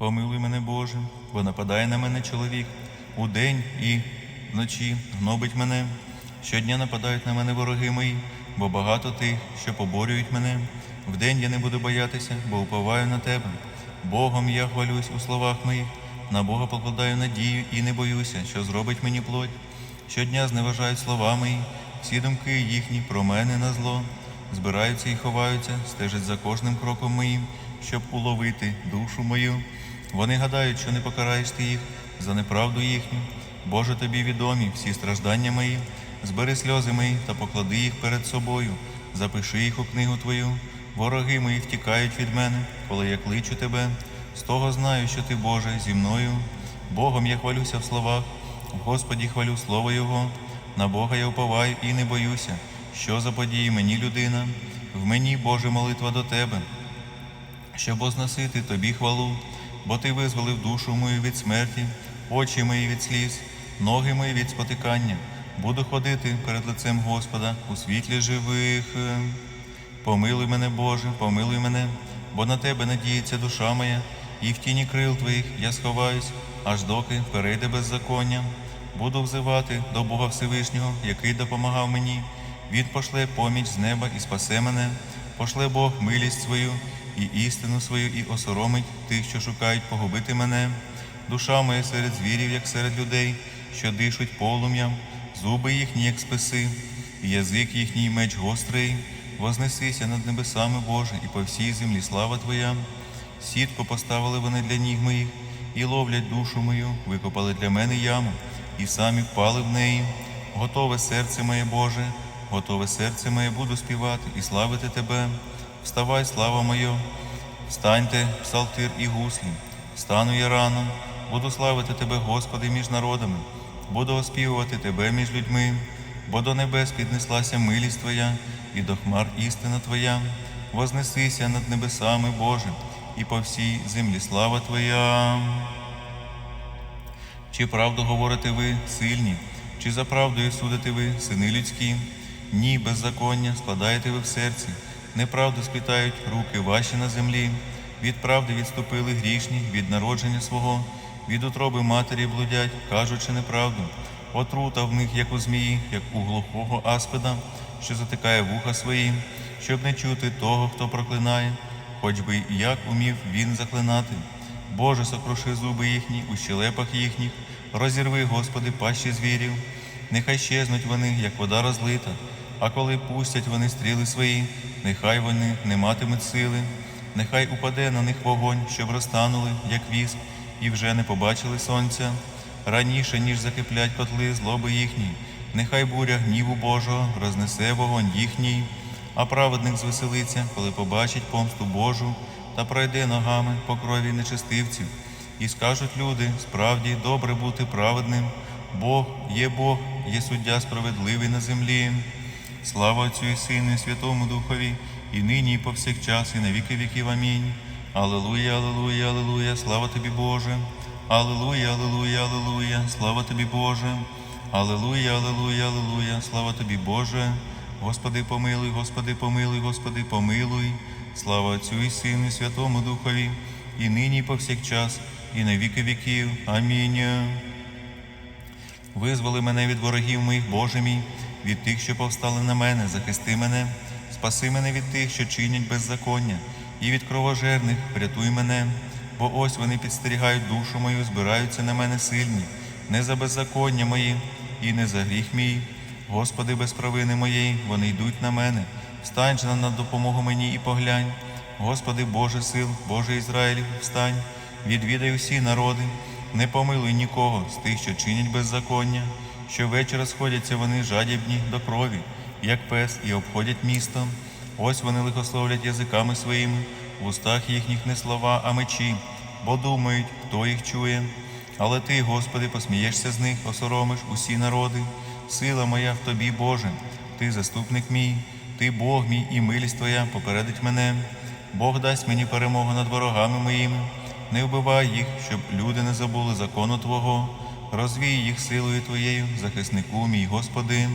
Помилуй мене, Боже, бо нападає на мене чоловік удень і вночі гнобить мене. Щодня нападають на мене вороги мої, бо багато тих, що поборюють мене. Вдень я не буду боятися, бо уповаю на тебе. Богом я хвалюсь у словах моїх, на Бога покладаю надію і не боюся, що зробить мені плоть. Щодня зневажають слова мої, всі думки їхні про мене на зло. Збираються і ховаються, стежать за кожним кроком моїм, щоб уловити душу мою. Вони гадають, що не покараєш ти їх за неправду їхню. Боже, тобі відомі всі страждання мої. Збери сльози мої та поклади їх перед собою, запиши їх у книгу Твою. Вороги мої втікають від мене, коли я кличу тебе. З того знаю, що ти, Боже, зі мною. Богом я хвалюся в словах, в Господі хвалю слово Його. На Бога я уповаю і не боюся, що заподіє мені людина. В мені, Боже, молитва до Тебе щоб озносити тобі хвалу, бо ти визволив душу мою від смерті, очі мої від сліз, ноги мої від спотикання. Буду ходити перед лицем Господа у світлі живих. Помилуй мене, Боже, помилуй мене, бо на тебе надіється душа моя, і в тіні крил твоїх я сховаюсь, аж доки перейде беззаконня. Буду взивати до Бога Всевишнього, який допомагав мені. Він пошле поміч з неба і спасе мене, пошле Бог милість свою і істину свою, і осоромить тих, що шукають погубити мене. Душа моя серед звірів, як серед людей, що дишуть полум'ям, зуби їхні, як списи, і язик їхній меч гострий. Вознесися над небесами, Боже, і по всій землі слава Твоя. Сітку поставили вони для ніг моїх, і ловлять душу мою, викопали для мене яму, і самі впали в неї. Готове серце моє, Боже, готове серце моє, буду співати і славити Тебе. Вставай, слава моя, встаньте, псалтир і гуслі. Встану я рано, буду славити Тебе, Господи, між народами, буду оспівувати Тебе між людьми, бо до небес піднеслася милість Твоя, і до хмар істина Твоя. Вознесися над небесами, Боже, і по всій землі слава Твоя. Чи правду говорите ви, сильні, чи за правдою судите ви, сини людські? Ні, беззаконня складаєте ви в серці, неправду сплітають руки ваші на землі. Від правди відступили грішні, від народження свого, від утроби матері блудять, кажучи неправду. Отрута в них, як у змії, як у глухого аспида, що затикає вуха свої, щоб не чути того, хто проклинає, хоч би як умів він заклинати. Боже, сокруши зуби їхні у щелепах їхніх, розірви, Господи, пащі звірів. Нехай щезнуть вони, як вода розлита, а коли пустять вони стріли свої, нехай вони не матимуть сили, нехай упаде на них вогонь, щоб розтанули, як віск, і вже не побачили сонця. Раніше, ніж закиплять котли злоби їхні, нехай буря гніву Божого рознесе вогонь їхній, а праведник звеселиться, коли побачить помсту Божу та пройде ногами по крові нечистивців. І скажуть люди, справді добре бути праведним. Бог є Бог, є суддя справедливий на землі. Слава Отцю і Сину, і Святому Духові, і нині, і повсякчас, і на віки віків. Амінь. Аллилуйя, аллилуйя, аллилуйя, слава тобі, Боже. Аллилуйя, аллилуйя, аллилуйя, слава тобі, Боже. Аллилуйя, аллилуйя, аллилуйя, слава тобі, Боже. Господи, помилуй, Господи, помилуй, Господи, помилуй. Слава Отцю і Сину, і Святому Духові, і нині, і повсякчас, і на віки віків. Амінь. Визволи мене від ворогів моїх, Боже мій, від тих, що повстали на мене, захисти мене, спаси мене від тих, що чинять беззаконня, і від кровожерних врятуй мене, бо ось вони підстерігають душу мою, збираються на мене сильні, не за беззаконня мої і не за гріх мій. Господи, без провини моєї, вони йдуть на мене. Встань же на допомогу мені і поглянь. Господи, Боже сил, Боже Ізраїлів, встань, відвідай усі народи, не помилуй нікого з тих, що чинять беззаконня, що вечора сходяться вони жадібні до крові, як пес, і обходять місто. Ось вони лихословлять язиками своїми, в устах їхніх не слова, а мечі, бо думають, хто їх чує. Але ти, Господи, посмієшся з них, осоромиш усі народи. Сила моя в тобі, Боже, ти заступник мій, ти Бог мій і милість Твоя попередить мене. Бог дасть мені перемогу над ворогами моїми. Не вбивай їх, щоб люди не забули закону Твого. Розвій їх силою Твоєю, захиснику мій, Господи.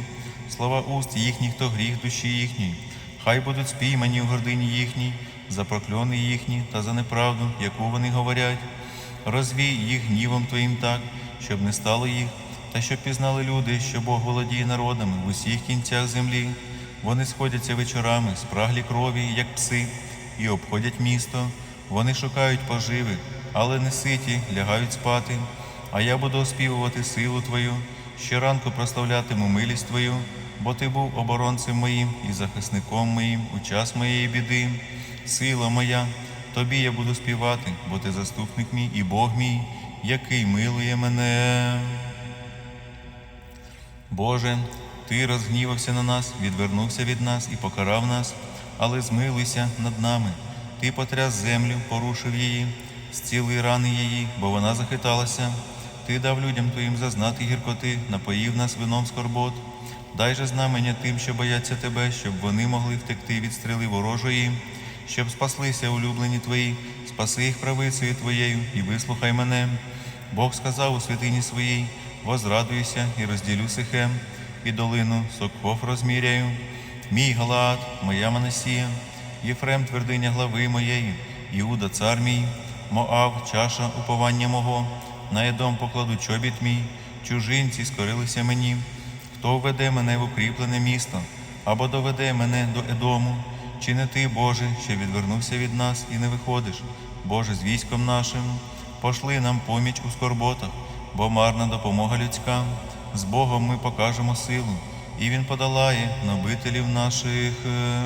Слова уст їхніх, то гріх душі їхній. Хай будуть спіймані в гордині їхній, за прокльони їхні та за неправду, яку вони говорять. розвій їх гнівом Твоїм так, щоб не стало їх, та щоб пізнали люди, що Бог володіє народами в усіх кінцях землі. Вони сходяться вечорами, спраглі крові, як пси, і обходять місто. Вони шукають поживи, але не ситі, лягають спати. А я буду оспівувати силу Твою, щоранку прославлятиму милість Твою, бо Ти був оборонцем моїм і захисником моїм у час моєї біди. Сила моя, Тобі я буду співати, бо Ти заступник мій і Бог мій, який милує мене. Боже, Ти розгнівався на нас, відвернувся від нас і покарав нас, але змилуйся над нами. Ти потряс землю, порушив її, зціли рани її, бо вона захиталася. Ти дав людям твоїм зазнати гіркоти, напоїв нас вином скорбот. Дай же знамення тим, що бояться тебе, щоб вони могли втекти від стріли ворожої, щоб спаслися улюблені твої, спаси їх правицею твоєю і вислухай мене. Бог сказав у святині своїй, возрадуюся і розділю сихем, і долину сокхов розміряю. Мій Галаад, моя Манасія, Єфрем твердиня глави моєї, Іуда цар мій, Моав, чаша уповання мого, на Едом покладу чобіт мій, чужинці скорилися мені. Хто введе мене в укріплене місто, або доведе мене до Едому, чи не ти, Боже, що відвернувся від нас і не виходиш, Боже, з військом нашим, пошли нам поміч у скорботах, бо марна допомога людська. З Богом ми покажемо силу, і Він подолає набителів наших. Е,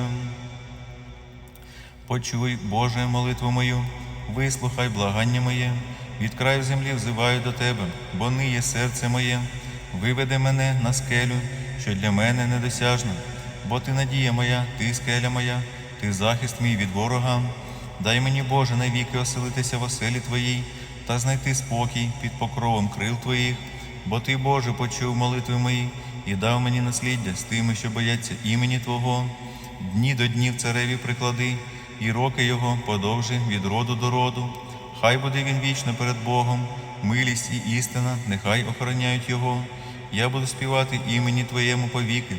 Почуй, Боже, молитву мою, вислухай благання моє, від краю землі взиваю до Тебе, бо ниє серце моє, виведи мене на скелю, що для мене недосяжна, бо Ти надія моя, Ти скеля моя, Ти захист мій від ворога. Дай мені, Боже, навіки оселитися в оселі Твоїй та знайти спокій під покровом крил Твоїх, бо Ти, Боже, почув молитви мої і дав мені насліддя з тими, що бояться імені Твого. Дні до днів цареві приклади, і роки його подовжи від роду до роду. Хай буде він вічно перед Богом, милість і істина, нехай охороняють його. Я буду співати імені Твоєму повіки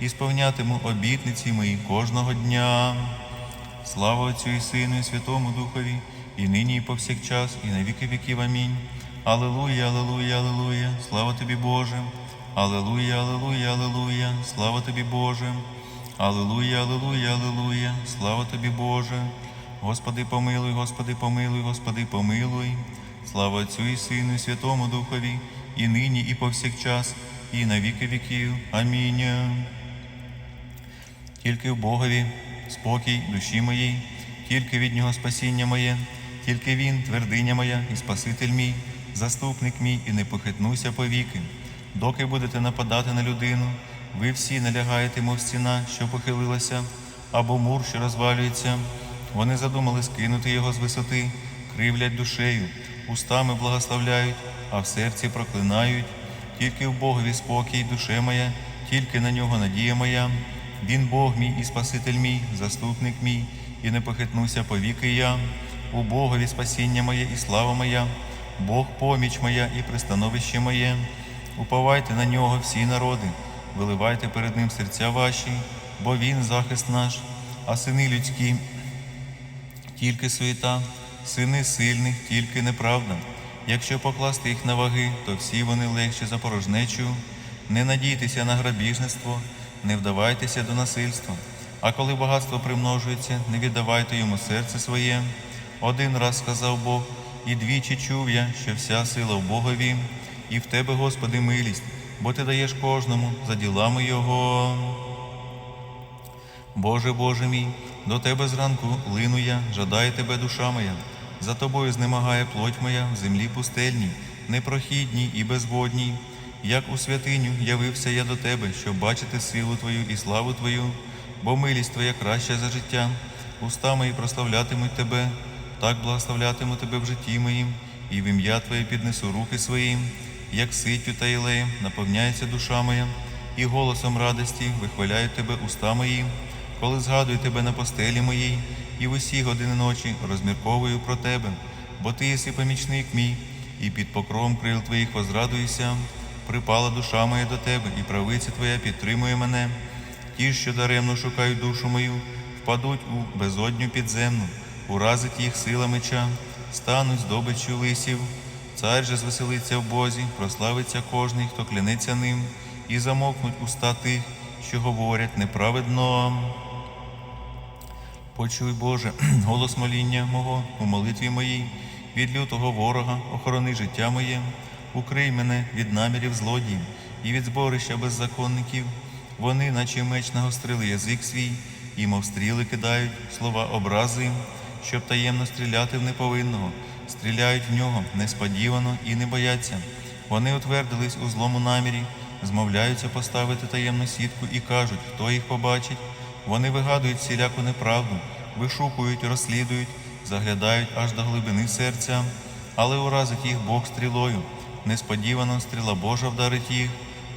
і сповнятиму обітниці мої кожного дня. Слава Отцю і Сину, і Святому Духові, і нині, і повсякчас, і на віки віків. Амінь. Алелуя, алелуя, алелуя, слава тобі, Боже. Алелуя, алелуя, алелуя, слава тобі, Боже. Алелуя, алелуя, алелуя, слава тобі, Боже. Господи, помилуй, Господи, помилуй, Господи, помилуй. Слава Отцю і Сину, і Святому Духові, і нині, і повсякчас, і на віки віків. Амінь. Тільки в Богові спокій душі моїй, тільки від Нього спасіння моє, тільки Він, твердиня моя і Спаситель мій, заступник мій, і не похитнуся повіки. Доки будете нападати на людину, ви всі налягаєте, мов стіна, що похилилася, або мур, що розвалюється. Вони задумали скинути його з висоти, кривлять душею, устами благословляють, а в серці проклинають. Тільки в Богові спокій, душе моя, тільки на нього надія моя. Він Бог мій і Спаситель мій, заступник мій, і не похитнуся повіки я. У Богові спасіння моє і слава моя, Бог поміч моя і пристановище моє. Уповайте на нього всі народи, виливайте перед ним серця ваші, бо Він захист наш, а сини людські тільки суєта, сини сильних, тільки неправда. Якщо покласти їх на ваги, то всі вони легші за порожнечу. Не надійтеся на грабіжництво, не вдавайтеся до насильства. А коли багатство примножується, не віддавайте йому серце своє. Один раз сказав Бог, і двічі чув я, що вся сила в Богові, і в тебе, Господи, милість, бо ти даєш кожному за ділами Його. Боже Боже мій, до Тебе зранку лину я, жадає Тебе душа моя. За тобою знемагає плоть моя в землі пустельній, непрохідній і безводній. Як у святиню явився я до Тебе, щоб бачити силу Твою і славу Твою, бо милість Твоя краща за життя. Уста мої прославлятимуть Тебе, так благословлятиму Тебе в житті моїм, і в ім'я Твоє піднесу руки своїм, як ситтю та ілеєм наповняється душа моя, і голосом радості вихваляють Тебе уста мої коли згадую тебе на постелі моїй, і в усі години ночі розмірковую про тебе, бо ти єси помічник мій, і під покровом крил твоїх возрадуюся, припала душа моя до тебе, і правиця твоя підтримує мене. Ті, що даремно шукають душу мою, впадуть у безодню підземну, уразить їх сила меча, стануть здобиччю лисів. Цар же звеселиться в Бозі, прославиться кожний, хто клянеться ним, і замовкнуть уста тих, що говорять неправедно. Почуй, Боже, голос моління мого у молитві моїй, від лютого ворога, охорони життя моє, укрий мене від намірів злодіїв і від зборища беззаконників. Вони, наче меч нагострили язик свій, і мов стріли кидають слова образи, щоб таємно стріляти в неповинного, стріляють в нього несподівано і не бояться. Вони утвердились у злому намірі, змовляються поставити таємну сітку і кажуть, хто їх побачить. Вони вигадують всіляку неправду, вишукують, розслідують, заглядають аж до глибини серця, але уразить їх Бог стрілою. Несподівано стріла Божа вдарить їх.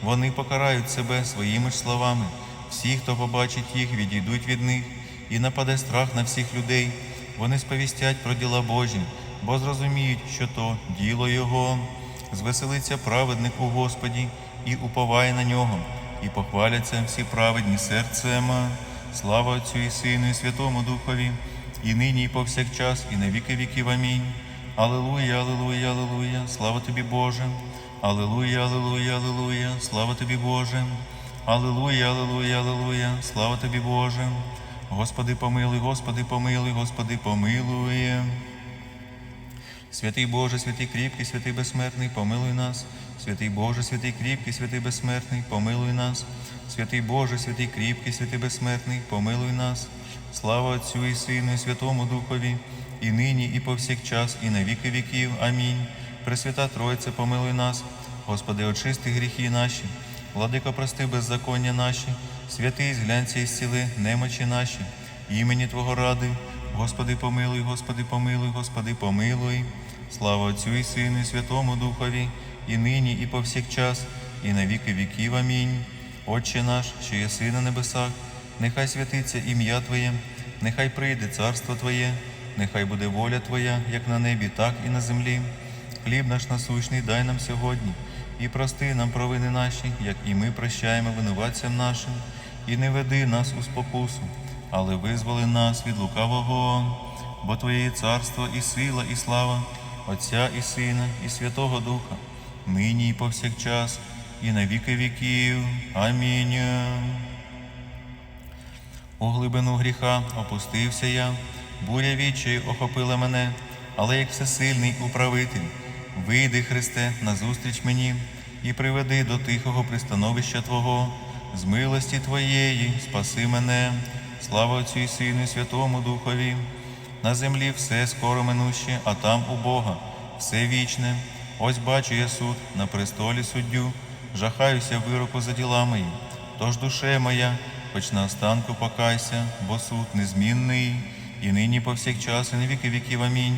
Вони покарають себе своїми ж словами. Всі, хто побачить їх, відійдуть від них, і нападе страх на всіх людей. Вони сповістять про діла Божі, бо зрозуміють, що то діло Його. Звеселиться праведник у Господі і уповає на нього, і похваляться всі праведні серцем. Слава Отцю і Сину, і Святому Духові, і нині, і повсякчас, і на віки віків. Амінь. Аллилуйя, Аллилуйя, Аллилуйя, слава тобі, Боже. Аллилуйя, Аллилуйя, Аллилуйя, слава тобі, Боже. Аллилуйя, Аллилуйя, Аллилуйя, слава тобі, Боже. Господи, помилуй, Господи, помилуй, Господи, помилуй. Святий Боже, святий кріпкий, святий безсмертний, помилуй нас. Святий Боже, святий кріпкий, святий безсмертний, помилуй нас. Святий Боже, святий кріпкий, святий безсмертний, помилуй нас. Слава Отцю і Сину, і Святому Духові, і нині, і повсякчас, і на віки віків. Амінь. Пресвята Тройце, помилуй нас. Господи, очисти гріхи наші, владико, прости беззаконня наші, святий зглянься і зціли немочі наші, імені Твого ради. Господи, помилуй, Господи, помилуй, Господи, помилуй. Слава Отцю і Сину, і Святому Духові, і нині, і повсякчас, і на віки віків. Амінь. Отче наш, що єси на небесах, нехай святиться ім'я Твоє, нехай прийде царство Твоє, нехай буде воля Твоя, як на небі, так і на землі. Хліб наш насущний дай нам сьогодні, і прости нам провини наші, як і ми прощаємо винуватцям нашим, і не веди нас у спокусу, але визволи нас від лукавого, бо Твоє царство і сила, і слава, Отця і Сина, і Святого Духа, нині і повсякчас, і на віки віків. Амінь. У глибину гріха опустився я, буря відчаю охопила мене, але як всесильний управитель, вийди, Христе, назустріч мені і приведи до тихого пристановища Твого, з милості Твоєї, спаси мене, слава Отцю і Сину, і Святому Духові. На землі все скоро минуще, а там у Бога все вічне. Ось бачу я суд на престолі суддю, жахаюся вироку за діла мої. Тож душе моя, хоч на останку покайся, бо суд незмінний, і нині повсякчас, і на віки віків. Амінь.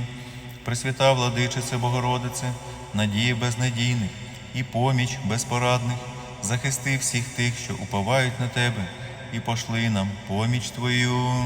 Пресвята владичице Богородице, надії безнадійних і поміч безпорадних, захисти всіх тих, що уповають на тебе, і пошли нам поміч Твою.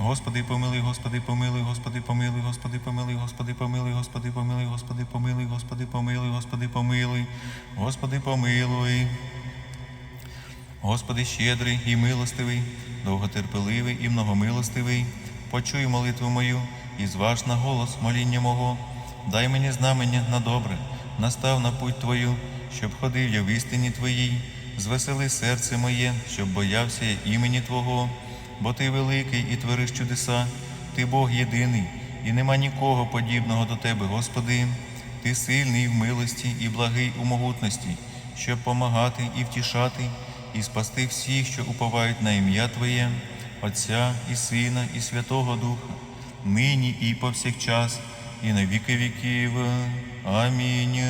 Господи, помилуй, Господи, помилуй, Господи, помилуй, Господи, помилуй, Господи, помилуй, Господи, помилуй, Господи, помилуй, Господи, помилуй, Господи, помилуй, Господи, помилуй. Господи, щедрий і милостивий, довготерпеливий і многомилостивий, почуй молитву мою і зваж на голос моління мого. Дай мені знамення на добре, настав на путь Твою, щоб ходив я в істині Твоїй, звесели серце моє, щоб боявся я імені Твого, бо Ти великий і твориш чудеса, Ти Бог єдиний, і нема нікого подібного до Тебе, Господи. Ти сильний в милості і благий у могутності, щоб помагати і втішати, і спасти всіх, що уповають на ім'я Твоє, Отця і Сина, і Святого Духа, нині і повсякчас, і на віки віків. Амінь.